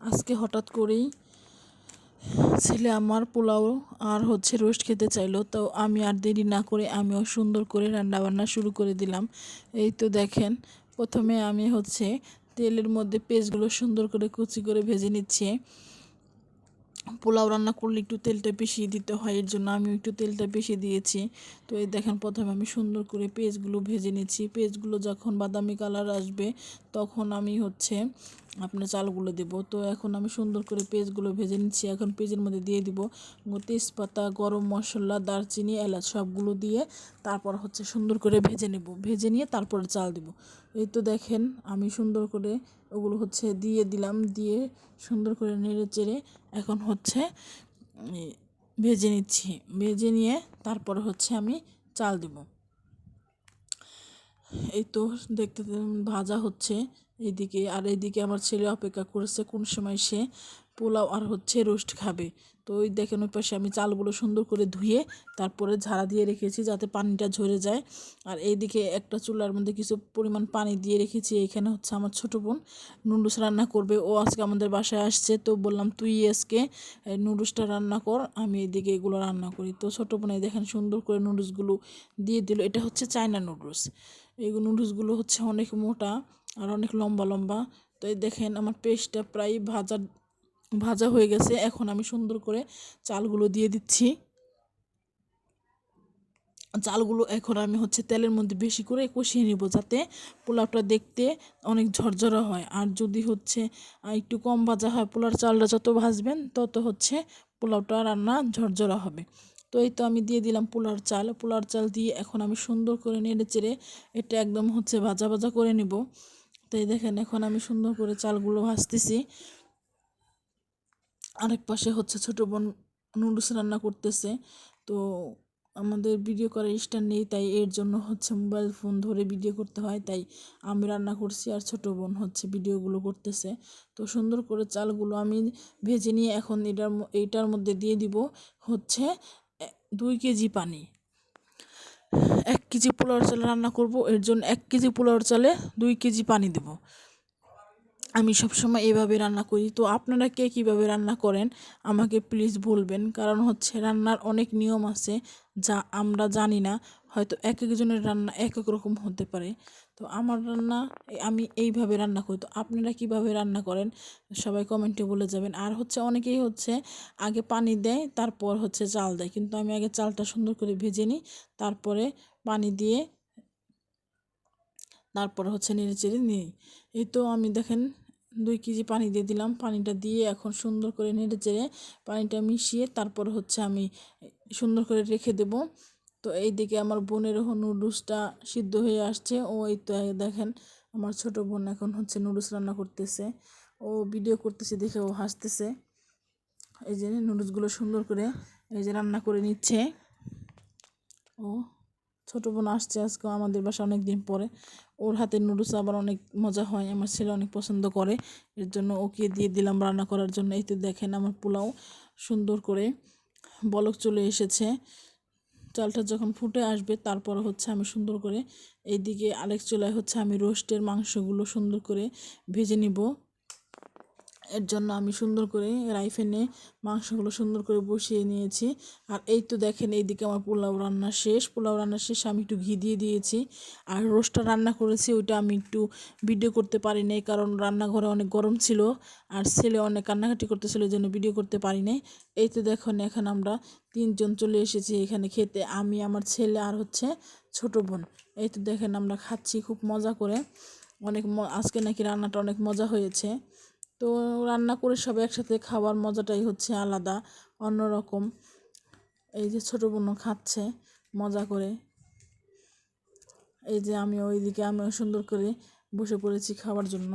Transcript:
আজকে হঠাৎ করেই ছেলে আমার পোলাও আর হচ্ছে রোস্ট খেতে চাইলো, তো আমি আর দেরি না করে আমিও সুন্দর করে রান্না বান্না শুরু করে দিলাম। এই তো দেখেন, প্রথমে আমি হচ্ছে তেলের মধ্যে পেঁয়াজগুলো সুন্দর করে কুচি করে ভেজে নিচ্ছি। পোলাও রান্না করলে একটু তেলটা বেশি দিতে হয়, এর জন্য আমি একটু তেলটা বেশি দিয়েছি। তো এই দেখেন, প্রথমে আমি সুন্দর করে পেঁয়াজগুলো ভেজে নিচ্ছি। পেঁয়াজগুলো যখন বাদামি কালার আসবে, তখন আমি হচ্ছে আপনার চালগুলো দেব। তো এখন আমি সুন্দর করে পেঁয়াজগুলো ভেজে নিচ্ছি। এখন পেঁয়াজের মধ্যে দিয়ে দিব তেজপাতা, গরম মশলা, দারচিনি, এলাচ সবগুলো দিয়ে তারপর হচ্ছে সুন্দর করে ভেজে নেব। ভেজে নিয়ে তারপরে চাল দেব। এই তো দেখেন আমি সুন্দর করে ওগুলো হচ্ছে দিয়ে দিলাম। দিয়ে সুন্দর করে নেড়ে চেড়ে এখন হচ্ছে ভেজে নিচ্ছি। ভেজে নিয়ে তারপরে হচ্ছে আমি চাল দেব। এই তো দেখতে ভাজা হচ্ছে। এইদিকে আর এইদিকে আমার ছেলে অপেক্ষা করেছে কোন সময় সে পোলাও আর হচ্ছে রোস্ট খাবে। তো ওই দেখেন ওই পাশে আমি চালগুলো সুন্দর করে ধুয়ে তারপরে ঝাড়া দিয়ে রেখেছি যাতে পানিটা ঝরে যায়। আর এইদিকে একটা চুলার মধ্যে কিছু পরিমাণ পানি দিয়ে রেখেছি। এখানে হচ্ছে আমার ছোটো বোন নুডলস রান্না করবে। ও আজকে আমাদের বাসায় আসছে। তো বললাম, তুই আজকে নুডলসটা রান্না কর, আমি এদিকে এগুলো রান্না করি। তো ছোটো বোনে দেখেন সুন্দর করে নুডলসগুলো দিয়ে দিল। এটা হচ্ছে চায়না নুডলস। এই নুডলসগুলো হচ্ছে অনেক মোটা। আর অনেক লম্বা লম্বা। তো এই দেখেন আমার পেস্টটা প্রায় ভাজা ভাজা হয়ে গেছে। এখন আমি সুন্দর করে চালগুলো দিয়ে দিচ্ছি। চালগুলো এখন আমি হচ্ছে তেলের মধ্যে বেশি করে কষিয়ে নিব যাতে পোলাওটা দেখতে অনেক ঝরঝরা হয়। আর যদি হচ্ছে একটু কম ভাজা হয় পোলার চালটা যত ভাজবেন, তত হচ্ছে পোলাওটা রান্না ঝরঝরা হবে। তো এই তো আমি দিয়ে দিলাম পোলার চাল। পোলার চাল দিয়ে এখন আমি সুন্দর করে নেড়ে চেড়ে এটা একদম হচ্ছে ভাজা ভাজা করে নিব। তাই দেখেন এখন আমি সুন্দর করে চালগুলো ভাজতেছি। আরেক পাশে হচ্ছে ছোটো বোন নুডলস রান্না করতেছে। তো আমাদের ভিডিও করার স্ট্যান্ড নেই, তাই এর জন্য হচ্ছে মোবাইল ফোন ধরে ভিডিও করতে হয়, তাই আমি রান্না করছি আর ছোটো বোন হচ্ছে ভিডিওগুলো করতেছে। তো সুন্দর করে চালগুলো আমি ভেজে নিয়ে এখন এটার এইটার মধ্যে দিয়ে দিব হচ্ছে দুই কেজি পানি। কেজি পোলাওর চাল রান্না করব, এর জন্য এক কেজি পোলাওর চালে দুই কেজি পানি দেব। আমি সবসময় এভাবে রান্না করি। তো আপনারা কে কীভাবে রান্না করেন, আমাকে প্লিজ বলবেন। কারণ হচ্ছে রান্নার অনেক নিয়ম আছে যা আমরা জানি না। হয়তো এক একজনের রান্না এক এক রকম হতে পারে। তো আমার রান্না, আমি এইভাবে রান্না করি। তো আপনারা কীভাবে রান্না করেন? সবাই কমেন্টে বলে যাবেন। আর হচ্ছে অনেকেই হচ্ছে আগে পানি দেয়, তারপর হচ্ছে চাল দেয়। কিন্তু আমি আগে চালটা সুন্দর করে ভেজে নিই, তারপরে পানি দিয়ে তারপরে হচ্ছে নেড়ে চেড়ে নিই। এই তো আমি দেখেন দুই কেজি পানি দিয়ে দিলাম। পানিটা দিয়ে এখন সুন্দর করে নেড়ে চেড়ে পানিটা মিশিয়ে তারপর হচ্ছে আমি সুন্দর করে রেখে দেব। তো এই দিকে আমার বোনেরও নুডলসটা সিদ্ধ হয়ে আসছে। ও এই তো দেখেন, আমার ছোট বোন এখন হচ্ছে নুডলস রান্না করতেছে। ও ভিডিও করতেছে দেখে ও হাসতেছে। এই যে নুডলসগুলো সুন্দর করে এই যে রান্না করে নিচ্ছে। ও, ছোটো বোন আসছে আজকে আমাদের বাসা অনেক দিন পরে। ওর হাতের নুডলস আবার অনেক মজা হয়, আমার ছেলে অনেক পছন্দ করে। এর জন্য ওকে দিয়ে দিলাম রান্না করার জন্য। এই তো দেখেন আমার পোলাও সুন্দর করে বলক চলে এসেছে। চালটা যখন ফুটে আসবে, তারপর হচ্ছে আমি সুন্দর করে এইদিকে আরেক চুলায় হচ্ছে আমি রোস্টের মাংসগুলো সুন্দর করে ভেজে নিব। এর জন্য আমি সুন্দর করে রাইফেনে মাংসগুলো সুন্দর করে বসিয়ে নিয়েছি। আর এই তো দেখেন এইদিকে আমার পোলাও রান্না শেষ। পোলাও রান্না শেষ আমি একটু ঘি দিয়ে দিয়েছি। আর রোস্টটা রান্না করেছি, ওইটা আমি একটু ভিডিও করতে পারি নাই, কারণ রান্নাঘরে অনেক গরম ছিল আর ছেলে অনেক কান্নাকাটি করতেছিল, এই জন্য ভিডিও করতে পারি নাই। এই তো দেখুন, এখন আমরা তিনজন চলে এসেছি এখানে খেতে, আমি, আমার ছেলে আর হচ্ছে ছোট বোন। এই তো দেখেন, আমরা খাচ্ছি খুব মজা করে। অনেক আজকে নাকি রান্নাটা অনেক মজা হয়েছে। তো রান্না করে সবাই একসাথে খাওয়ার মজাটাই হচ্ছে আলাদা, অন্যরকম। এই যে ছোটো বোনও খাচ্ছে, মজা করে। এই যে আমি ওইদিকে, আমিও সুন্দর করে বসে পড়েছি খাওয়ার জন্য।